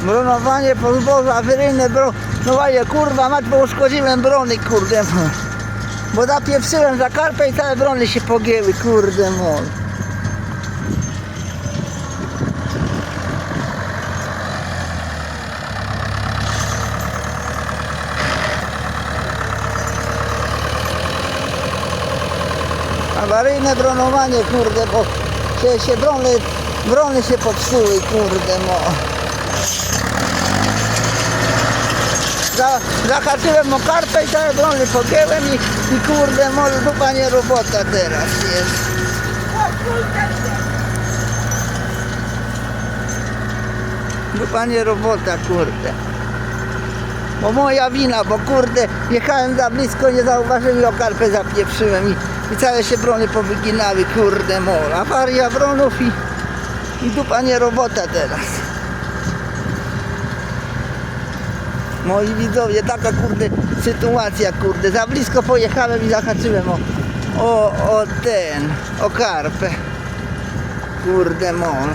Bronowanie po zbożu, awaryjne bro... No właśnie, kurwa, mać, bo uszkodziłem brony, kurde. Bo zapieprzyłem za karpę i całe brony się pogięły, kurde, mol. Awaryjne bronowanie, kurde, bo się, się brony, brony się popsuły, kurde, no. Za, zahaczyłem o karpę i całe brony pogięłem i, i kurde, może dupa nie robota teraz jest. Dupa nie robota, kurde. Bo moja wina, bo kurde, jechałem za blisko, nie zauważyłem i o karpę zapieprzyłem i, i całe się brony powyginały, kurde mol. Awaria bronów i, i dupa robota teraz. Moi widzowie, taka kurde sytuacja, kurde, za blisko pojechałem i zahaczyłem o, o, o ten, o karpę. Kurde mol.